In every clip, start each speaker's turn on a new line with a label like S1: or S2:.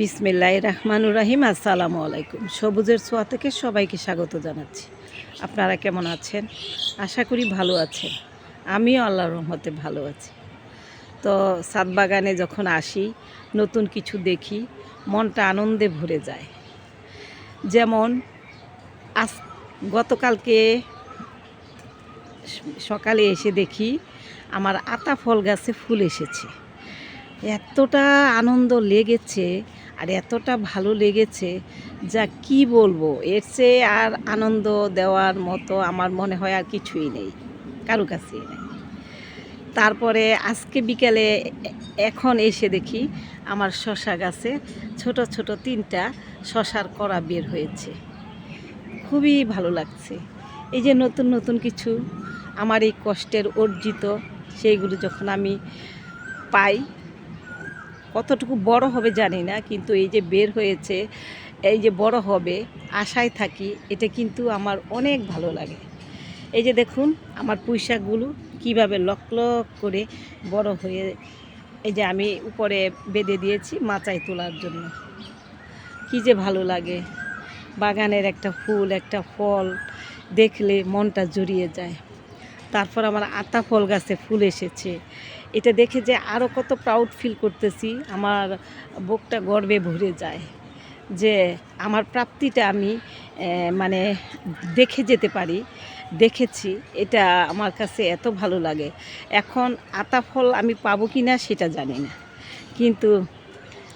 S1: বিসমিল্লাহ রহমানুর রাহিম, আসসালামু আলাইকুম। সবুজের ছোঁয়া থেকে সবাইকে স্বাগত জানাচ্ছি। আপনারা কেমন আছেন? আশা করি ভালো আছেন। আমিও আল্লাহর রহমতে ভালো আছি। তো সাত বাগানে যখন আসি, নতুন কিছু দেখি, মনটা আনন্দে ভরে যায়। যেমন, আজ গতকালকে সকালে এসে দেখি, আমার আতা ফল গাছে ফুল এসেছে। এতটা আনন্দ লেগেছে আর এতটা ভালো লেগেছে, যা কি বলব? এর চেয়ে আর আনন্দ দেওয়ার মতো আমার মনে হয় আর কিছুই নেই, কারও কাছেই নেই। তারপরে আজকে বিকেলে এখন এসে দেখি আমার শশা গাছে ছোট ছোট তিনটা শশার কড়া বের হয়েছে। খুবই ভালো লাগছে। এই যে নতুন নতুন কিছু আমার এই কষ্টের অর্জিত, সেইগুলো যখন আমি পাই কতটুকু বড় হবে জানি না, কিন্তু এই যে বের হয়েছে, এই যে বড় হবে, আশায় থাকি, এটা কিন্তু আমার অনেক ভালো লাগে। এই যে দেখুন, আমার পুঁইশাকগুলো কীভাবে লক লক করে বড় হয়ে, এই যে আমি উপরে বেঁধে দিয়েছি মাচায় তোলার জন্য। কি যে ভালো লাগে। বাগানের একটা ফুল, একটা ফল দেখলে মনটা জড়িয়ে যায়। তারপর আমার আতা ফল গাছে ফুল এসেছে। এটা দেখে যে আরও কত প্রাউড ফিল করতেছি, আমার বুকটা গর্বে ভরে যায় যে আমার প্রাপ্তিটা আমি মানে দেখে যেতে পারি, দেখেছি। এটা আমার কাছে এত ভালো লাগে। এখন আতা ফল আমি পাবো কি না সেটা জানি না। কিন্তু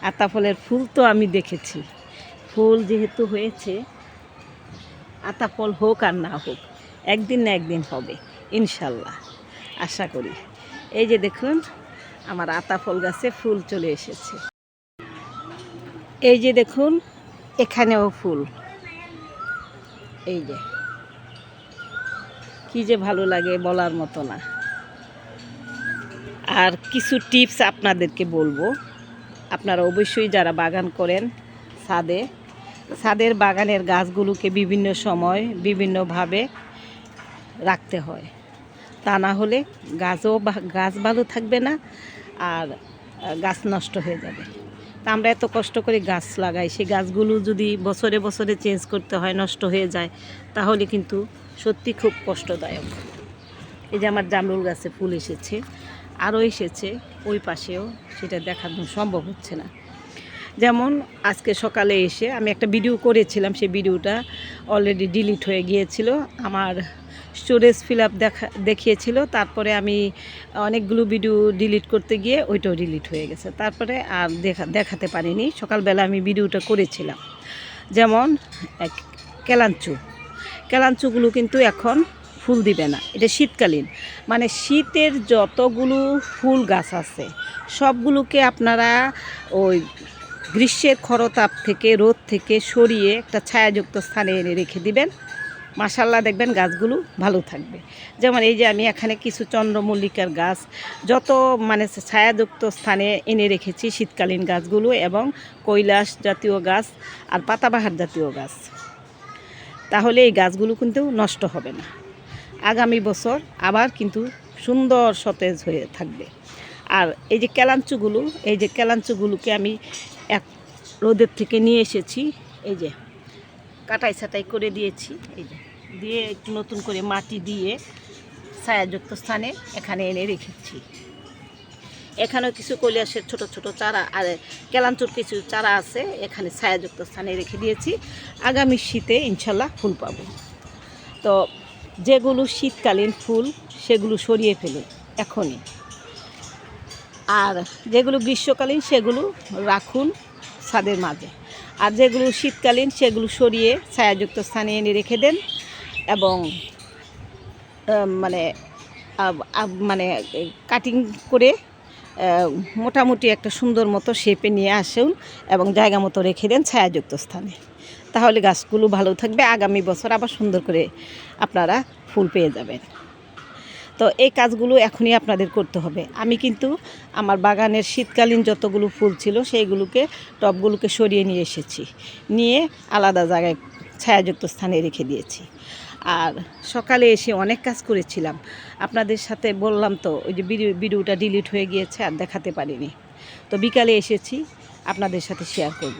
S1: আতা ফলের ফুল তো আমি দেখেছি। ফুল যেহেতু হয়েছে, আতা ফল হোক আর না হোক, একদিন না একদিন হবে। ইনশাল্লাহ, আশা করি। এই যে দেখুন, আমার আতা ফল গাছে ফুল চলে এসেছে। এই যে দেখুন, এখানেও ফুল। এই যে, কি যে ভালো লাগে বলার মতো না। আর কিছু টিপস আপনাদেরকে বলব। আপনারা অবশ্যই যারা বাগান করেন ছাদে, ছাদের বাগানের গাছগুলোকে বিভিন্ন সময় বিভিন্নভাবে রাখতে হয়। তা না হলে গাছও গাছ ভালো থাকবে না আর গাছ নষ্ট হয়ে যাবে। তা আমরা এত কষ্ট করে গাছ লাগাই, সেই গাছগুলো যদি বছরে বছরে চেঞ্জ করতে হয়, নষ্ট হয়ে যায়, তাহলে কিন্তু সত্যি খুব কষ্টদায়ক। এই যে আমার জামরুল গাছে ফুল এসেছে, আরও এসেছে, ওই পাশেও সেটা দেখানো সম্ভব হচ্ছে না। যেমন আজকে সকালে এসে আমি একটা ভিডিও করেছিলাম, সেই ভিডিওটা অলরেডি ডিলিট হয়ে গিয়েছিল। আমার স্টোরেজ ফিল আপ দেখা, দেখিয়েছিল। তারপরে আমি অনেকগুলো ভিডিও ডিলিট করতে গিয়ে ওইটাও ডিলিট হয়ে গেছে। তারপরে আর দেখা, দেখাতে পারিনি। সকালবেলা আমি ভিডিওটা করেছিলাম। যেমন এক কেলাঞ্চু। কেলাঞ্চুগুলো কিন্তু এখন ফুল দিবে না। এটা শীতকালীন। মানে শীতের যতগুলো ফুল গাছ আছে, সবগুলোকে আপনারা ওই গ্রীষ্মের খরতাপ থেকে, রোদ থেকে সরিয়ে একটা ছায়াযুক্ত স্থানে এনে রেখে দিবেন। মাসাল্লাহ দেখবেন গাছগুলো ভালো থাকবে। যেমন এই যে আমি এখানে কিছু চন্দ্রমল্লিকার গাছ, যত মানে ছায়াযুক্ত স্থানে এনে রেখেছি শীতকালীন গাছগুলো এবং কৈলাস জাতীয় গাছ আর পাতাবাহার জাতীয় গাছ। তাহলে এই গাছগুলো কিন্তু নষ্ট হবে না। আগামী বছর আবার কিন্তু সুন্দর সতেজ হয়ে থাকবে। আর এই যে কেলাঞ্চুগুলো, এই যে কেলাঞ্চুগুলোকে আমি এক রোদের থেকে নিয়ে এসেছি, এই যে কাটাই ছাটাই করে দিয়েছি, এই যে। দিয়ে একটু নতুন করে মাটি দিয়ে ছায়াযুক্ত স্থানে এখানে এনে রেখেছি। এখানেও কিছু কৈলাসের ছোট ছোট চারা আর কেলাঞ্চুর কিছু চারা আছে, এখানে ছায়াযুক্ত স্থানে রেখে দিয়েছি। আগামী শীতে ইনশাল্লাহ ফুল পাবো। তো যেগুলো শীতকালীন ফুল, সেগুলো সরিয়ে ফেলে, এখনই। আর যেগুলো গ্রীষ্মকালীন, সেগুলো রাখুন ছাদের মাঝে। আর যেগুলো শীতকালীন, সেগুলো সরিয়ে ছায়াযুক্ত স্থানে এনে রেখে দেন। এবং মানে মানে কাটিং করে মোটামুটি একটা সুন্দর মতো শেপে নিয়ে আসুন এবং জায়গা মতো রেখে দেন ছায়াযুক্ত স্থানে। তাহলে গাছগুলো ভালো থাকবে, আগামী বছর আবার সুন্দর করে আপনারা ফুল পেয়ে যাবেন। তো এই কাজগুলো এখনই আপনাদের করতে হবে। আমি কিন্তু আমার বাগানের শীতকালীন যতগুলো ফুল ছিল, সেইগুলোকে, টবগুলোকে সরিয়ে নিয়ে এসেছি। নিয়ে আলাদা জায়গায় ছায়াযুক্ত স্থানে রেখে দিয়েছি। আর সকালে এসে অনেক কাজ করেছিলাম। আপনাদের সাথে বললাম তো, ওই যে ভিডিও, ভিডিওটা ডিলিট হয়ে গিয়েছে আর দেখাতে পারিনি। তো বিকালে এসেছি, আপনাদের সাথে শেয়ার করব।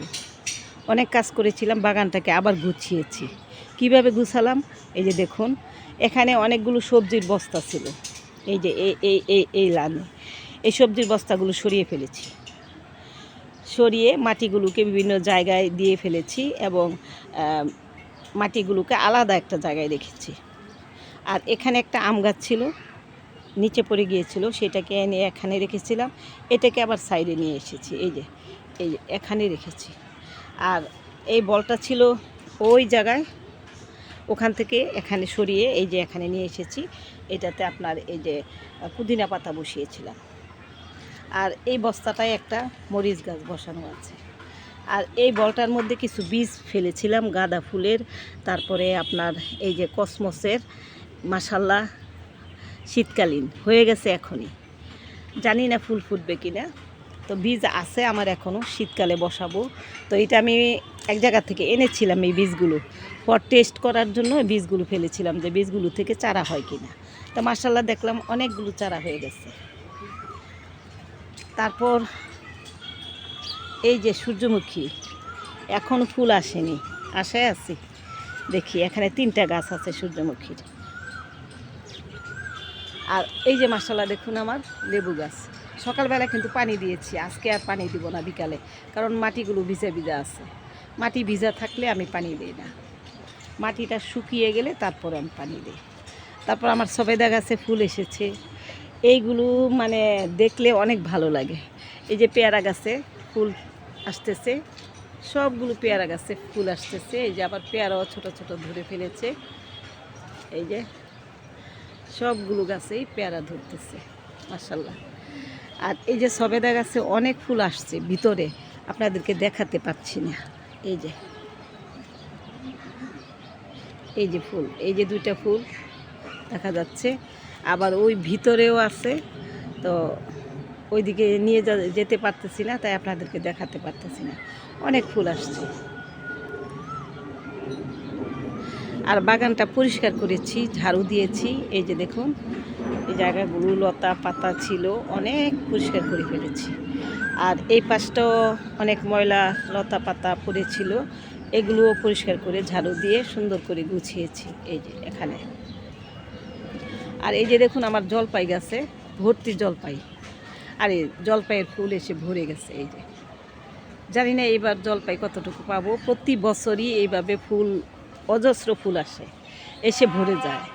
S1: অনেক কাজ করেছিলাম, বাগানটাকে আবার গুছিয়েছি। কীভাবে গুছালাম? এই যে দেখুন, এখানে অনেকগুলো সবজির বস্তা ছিল। এই যে এই এই এই এই লাইনে। এই সবজির বস্তাগুলো সরিয়ে ফেলেছি। সরিয়ে মাটিগুলোকে বিভিন্ন জায়গায় দিয়ে ফেলেছি এবং মাটিগুলোকে আলাদা একটা জায়গায় রেখেছি। আর এখানে একটা আম গাছ ছিল, নিচে পড়ে গিয়েছিল, সেটাকে এনে এখানে রেখেছিলাম। এটাকে আবার সাইডে নিয়ে এসেছি, এই যে এই যে, এখানে রেখেছি। আর এই বলটা ছিল ওই জায়গায়, ওখান থেকে এখানে সরিয়ে এই যে এখানে নিয়ে এসেছি। এটাতে আপনার এই যে পুদিনা পাতা বসিয়েছিলাম। আর এই বস্তাটায় একটা মরিচ গাছ বসানো আছে। আর এই বলটার মধ্যে কিছু বীজ ফেলেছিলাম, গাঁদা ফুলের। তারপরে আপনার এই যে কসমসের মাসাল্লাহ শীতকালীন, হয়ে গেছে এখনই। জানি না ফুল ফুটবে কি না তো বীজ আছে আমার এখনও, শীতকালে বসাবো। তো এটা আমি এক জায়গা থেকে এনেছিলাম এই বীজগুলো। পর টেস্ট করার জন্য বীজগুলো ফেলেছিলাম যে বীজগুলো থেকে চারা হয় কি না তো মাসাল্লাহ দেখলাম অনেকগুলো চারা হয়ে গেছে। তারপর এই যে সূর্যমুখী, এখন ফুল আসেনি। আশায় আছি। দেখি, এখানে তিনটা গাছ আছে সূর্যমুখীর। আর এই যে মাসাল্লাহ দেখুন আমার লেবু গাছ। সকালবেলা কিন্তু পানি দিয়েছি, আজকে আর পানি দিব না বিকালে, কারণ মাটিগুলো ভিজা ভিজা আছে। মাটি ভিজা থাকলে আমি পানি দিই না। মাটিটা শুকিয়ে গেলে তারপর আমি পানি দিই। তারপর আমার সবেদা গাছে ফুল এসেছে। এইগুলো মানে দেখলে অনেক ভালো লাগে। এই যে পেয়ারা গাছে ফুল আসতেছে। সবগুলো পেয়ারা গাছে ফুল আসতেছে। এই যে আবার পেয়ারাও ছোট ছোট ধরে ফেলেছে। এই যে সবগুলো গাছেই পেয়ারা ধরতেছে মাসাল্লাহ আর এই যে সবেদা গাছে অনেক ফুল আসছে ভিতরে, আপনাদেরকে দেখাতে পাচ্ছি না। এই যে এই যে ফুল, এই যে দুইটা ফুল দেখা যাচ্ছে। আবার ওই ভিতরেও আছে। তো ওইদিকে নিয়ে যেতে পারতেছি না, তাই আপনাদেরকে দেখাতে পারতেছি না। অনেক ফুল আসছে। আর বাগানটা পরিষ্কার করেছি, ঝাড়ু দিয়েছি, এই যে দেখুন, এই জায়গাগুলো লতা পাতা ছিল, অনেক পরিষ্কার করে ফেলেছি। আর এই পাশটাও অনেক ময়লা, লতা পাতা পড়েছিল, এগুলোও পরিষ্কার করে ঝাড়ু দিয়ে সুন্দর করে গুছিয়েছি, এই যে এখানে। আর এই যে দেখুন, আমার জলপাই গাছে, ভর্তি জলপাই। আর, জলপাইয়ের ফুল এসে ভরে গেছে এই যে। জানি না এইবার জলপাই কতটুকু পাবো। প্রতি বছরই এইভাবে ফুল, অজস্র ফুল আসে, এসে ভরে যায়।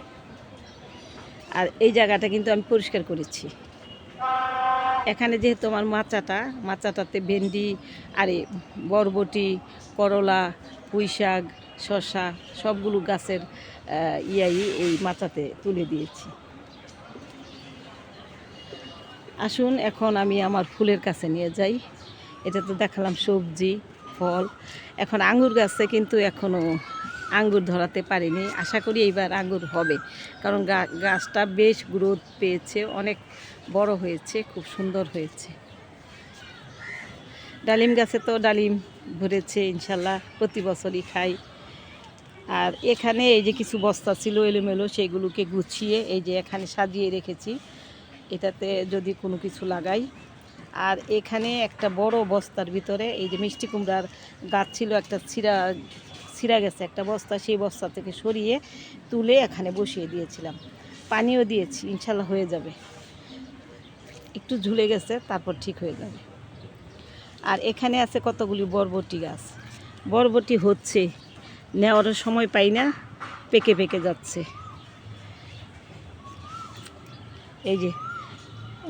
S1: আর এই জায়গাটা কিন্তু আমি পরিষ্কার করেছি। এখানে যেহেতু আমার মাচাটা, মাচাটাতে ভেন্ডি, আরে, বরবটি, করলা পুঁই শাক শসা, সবগুলো গাছের ইয়াই এই মাচাতে তুলে দিয়েছি। আসুন, এখন আমি আমার ফুলের কাছে নিয়ে যাই। এটা তো দেখালাম সবজি, ফল। এখন আঙ্গুর গাছে কিন্তু এখনও আঙ্গুর ধরাতে পারিনি। আশা করি এইবার আঙ্গুর হবে, কারণ গাছটা বেশ গ্রোথ পেয়েছে, অনেক বড় হয়েছে, খুব সুন্দর হয়েছে। ডালিম গাছে তো ডালিম ভরেছে ইনশাল্লাহ প্রতি বছরই খাই। আর এখানে এই যে কিছু বস্তা ছিল, এলোমেলো, সেগুলোকে গুছিয়ে এই যে এখানে সাজিয়ে রেখেছি। এটাতে যদি কোনো কিছু লাগাই। আর এখানে একটা বড় বস্তার ভিতরে এই যে মিষ্টি কুমড়ার গাছ ছিল, একটা ছিঁড়া ছিঁড়া গেছে একটা বস্তা, সেই বস্তা থেকে সরিয়ে তুলে এখানে বসিয়ে দিয়েছিলাম। পানিও দিয়েছি, ইনশাল্লাহ হয়ে যাবে। একটু ঝুলে গেছে, তারপর ঠিক হয়ে যাবে। আর এখানে আছে কতগুলি বরবটি গাছ। বরবটি হচ্ছে নেওয়ারও সময় পাই না, পেকে পেকে যাচ্ছে। এই যে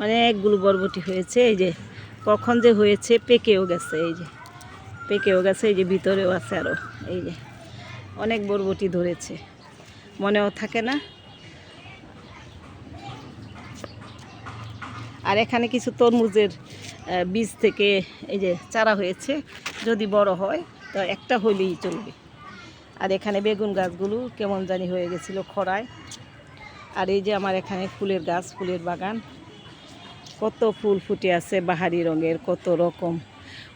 S1: অনেকগুলো বরবটি হয়েছে, এই যে কখন যে হয়েছে পেকেও গেছে, এই যে পেকেও গেছে, এই যে ভিতরেও আছে আরও এই যে অনেক বরবটি ধরেছে, মনেও থাকে না। আর এখানে কিছু তরমুজের বীজ থেকে এই যে চারা হয়েছে, যদি বড় হয় তো একটা হইলেই চলবে। আর এখানে বেগুন গাছগুলো কেমন জানি হয়ে গেছিল খরায়। আর এই যে আমার এখানে ফুলের গাছ, ফুলের বাগান কত ফুল ফুটে আছে বাহারি রঙের, কত রকম।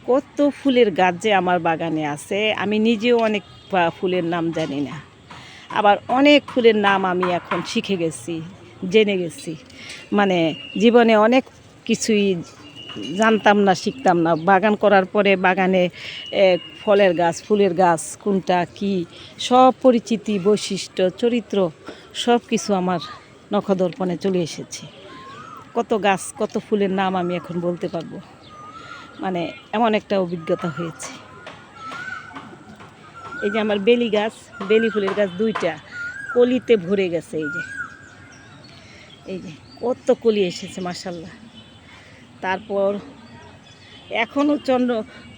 S1: কত ফুলের গাছ যে আমার বাগানে আছে, আমি নিজেও অনেক ফুলের নাম জানি না। আবার অনেক ফুলের নাম আমি এখন শিখে গেছি, জেনে গেছি। মানে জীবনে অনেক কিছুই জানতাম না, শিখতাম না। বাগান করার পরে বাগানে ফলের গাছ, ফুলের গাছ, কোনটা কি, সব পরিচিতি, বৈশিষ্ট্য, চরিত্র সব কিছু আমার নখদর্পণে চলে এসেছে। কত গাছ, কত ফুলের নাম আমি এখন বলতে পারব। মানে এমন একটা অভিজ্ঞতা হয়েছে। এই যে আমার বেলি গাছ, বেলি ফুলের গাছ দুইটা কলিতে ভরে গেছে এই যে। এই যে কত কলি এসেছে মাসাল্লাহ তারপর এখনও চন্দ্র,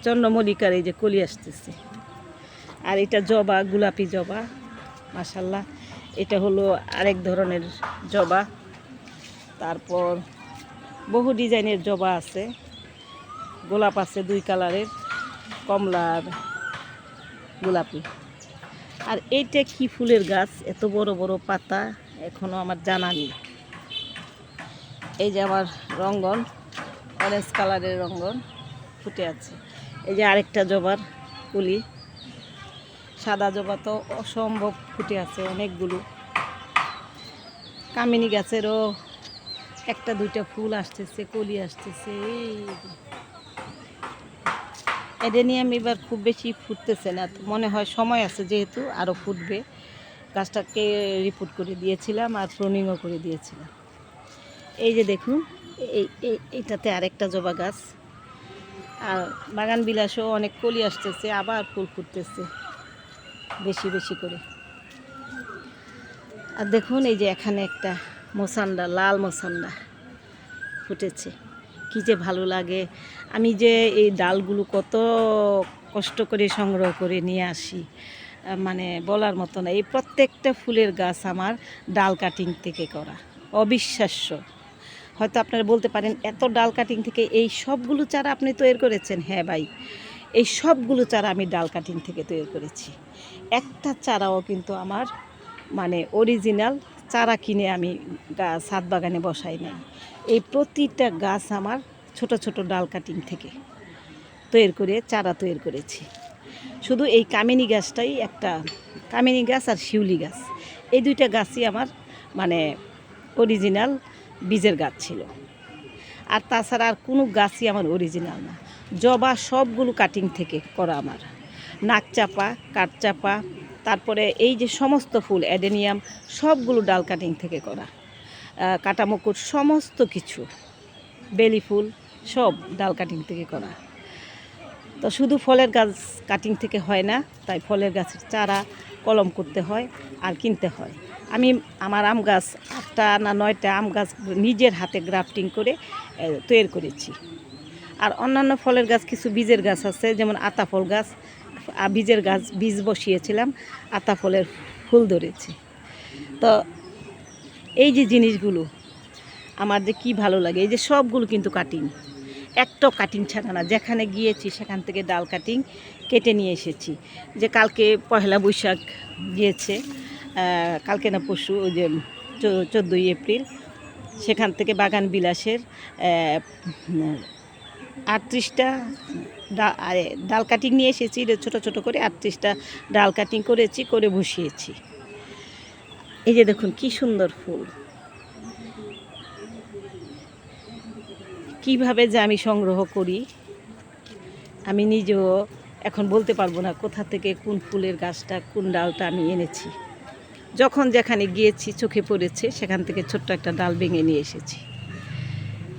S1: চন্দ্রমল্লিকার এই যে কলি আসতেছে। আর এটা জবা, গোলাপি জবা মাসাল্লাহ এটা হলো আরেক ধরনের জবা। তারপর বহু ডিজাইনের জবা আছে, গোলাপ আছে দুই কালারের, কমলা আর গোলাপি। আর এইটা কি ফুলের গাছ? এত বড় বড় পাতা, এখনও আমার জানা নেই। এই যে আমার রঙ্গন অরেঞ্জ কালারের রঙ্গন ফুটে আছে। এই যে আরেকটা জবার কুলি সাদা জবা তো অসম্ভব ফুটে আছে অনেকগুলো। কামিনী গাছেরও একটা, দুইটা ফুল আসতেছে, কলি আসতেছে। এডেনিয়াম এবার খুব বেশি ফুটতেছে না। মনে হয় সময় আছে যেহেতু আরও ফুটবে। গাছটাকে রিপোর্ট করে দিয়েছিলাম আর প্রুনিংও করে দিয়েছিলাম। এই যে দেখুন এই- এইটাতে আরেকটা জবা গাছ। আর বাগান বিলাসও অনেক কলি আসতেছে, আবার ফুল ফুটতেছে, বেশি বেশি করে। আর দেখুন, এই যে এখানে একটা মোসান্ডা লাল মোসান্ডা ফুটেছে। কী যে ভালো লাগে। আমি যে এই ডালগুলো কত কষ্ট করে সংগ্রহ করে নিয়ে আসি মানে বলার মতো না। এই প্রত্যেকটা ফুলের গাছ আমার ডাল কাটিং থেকে করা, অবিশ্বাস্য। হয়তো আপনারা বলতে পারেন, এত ডাল কাটিং থেকে এই সবগুলো চারা আপনি তৈরি করেছেন? হ্যাঁ ভাই, এই সবগুলো চারা আমি ডাল কাটিং থেকে তৈরি করেছি। একটা চারাও কিন্তু আমার মানে অরিজিনাল চারা কিনে আমি ছাদ বাগানে বসাই নাই। এই প্রতিটা গাছ আমার ছোট ছোট ডাল কাটিং থেকে তৈরি করে, চারা তৈরি করেছি। শুধু এই কামিনী গাছটাই একটা, কামিনী গাছ আর শিউলি গাছ। এই দুইটা গাছই আমার মানে অরিজিনাল বীজের গাছ ছিল। আর তাছাড়া আর কোনো গাছই আমার অরিজিনাল না। জবা সবগুলো কাটিং থেকে করা আমার। নাকচাপা কাঠচাপা তারপরে এই যে সমস্ত ফুল, অ্যাডেনিয়াম, সবগুলো ডাল কাটিং থেকে করা। কাটামুকুট, সমস্ত কিছু, বেলি ফুল, সব ডাল কাটিং থেকে করা। তো শুধু ফলের গাছ কাটিং থেকে হয় না, তাই ফলের গাছের চারা, কলম করতে হয় আর কিনতে হয়। আমি আমার আম গাছ আটটা না নয়টা আম গাছ নিজের হাতে গ্রাফটিং করে তৈরি করেছি। আর অন্যান্য ফলের গাছ, কিছু বীজের গাছ আছে, যেমন আতা ফল গাছ আ- বীজের গাছ, বীজ বসিয়েছিলাম, আতা ফলের ফুল ধরেছে। তো এই যে জিনিসগুলো, আমার যে কি ভালো লাগে, এই যে সবগুলো কিন্তু কাটিং একটাও কাটিং ছাড়া না, যেখানে গিয়েছি সেখান থেকে ডাল কাটিং কেটে নিয়ে এসেছি। যে কালকে পয়লা বৈশাখ গিয়েছে কালকে না পরশু, ওই যে চোদ্দোই এপ্রিল, সেখান থেকে বাগান বিলাসের আটত্রিশটা ডাল কাটিং নিয়ে এসেছি ছোটো ছোটো করে আটত্রিশটা ডাল কাটিং করেছি, করে বসিয়েছি। এই যে দেখুন, কি সুন্দর ফুল। কীভাবে যে আমি সংগ্রহ করি, আমি নিজেও এখন বলতে পারব না কোথা থেকে কোন ফুলের গাছটা, কোন ডালটা আমি এনেছি। যখন যেখানে গিয়েছি, চোখে পড়েছে, সেখান থেকে ছোট্ট একটা ডাল ভেঙে নিয়ে এসেছি।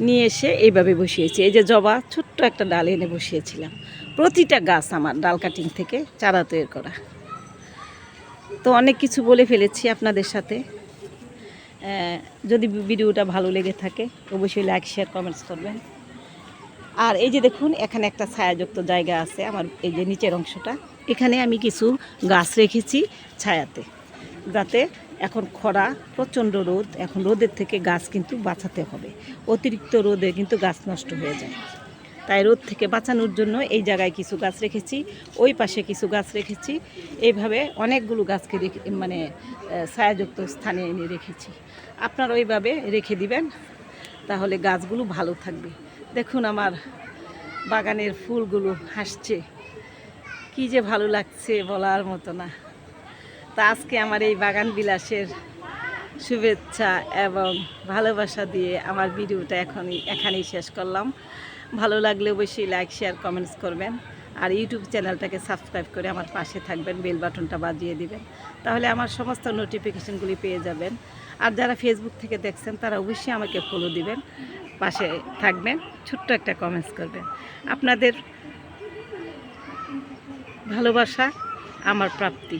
S1: নিয়ে এসে এইভাবে বসিয়েছি। এই যে জবা, ছোট্ট একটা ডাল এনে বসিয়েছিলাম। প্রতিটা গাছ আমার ডাল কাটিং থেকে চারা তৈরি করা। তো অনেক কিছু বলে ফেলেছি আপনাদের সাথে। যদি ভিডিওটা ভালো লেগে থাকে, অবশ্যই লাইক শেয়ার কমেন্টস করবেন। আর এই যে দেখুন, এখানে একটা ছায়াযুক্ত জায়গা আছে আমার, এই যে নিচের অংশটা। এখানে আমি কিছু গাছ রেখেছি ছায়াতে, যাতে এখন খরা, প্রচণ্ড রোদ, এখন রোদের থেকে গাছ কিন্তু বাঁচাতে হবে। অতিরিক্ত রোদে কিন্তু গাছ নষ্ট হয়ে যায়। তাই রোদ থেকে বাঁচানোর জন্য এই জায়গায় কিছু গাছ রেখেছি, ওই পাশে কিছু গাছ রেখেছি। এইভাবে অনেকগুলো গাছকে রেখে মানে ছায়াযুক্ত স্থানে এনে রেখেছি। আপনারা ওইভাবে রেখে দিবেন, তাহলে গাছগুলো ভালো থাকবে। দেখুন আমার বাগানের ফুলগুলো হাসছে। কি যে ভালো লাগছে বলার মতো না। তা আজকে আমার এই বাগান বিলাসের শুভেচ্ছা এবং ভালোবাসা দিয়ে আমার ভিডিওটা এখনই এখানেই শেষ করলাম। ভালো লাগলে অবশ্যই লাইক শেয়ার কমেন্টস করবেন আর ইউটিউব চ্যানেলটাকে সাবস্ক্রাইব করে আমার পাশে থাকবেন বেল বাটনটা বাজিয়ে দিবেন। তাহলে আমার সমস্ত নোটিফিকেশনগুলি পেয়ে যাবেন। আর যারা ফেসবুক থেকে দেখছেন, তারা অবশ্যই আমাকে ফলো দিবেন, পাশে থাকবেন, ছোট্ট একটা কমেন্টস করবেন। আপনাদের ভালোবাসা, আমার প্রাপ্তি।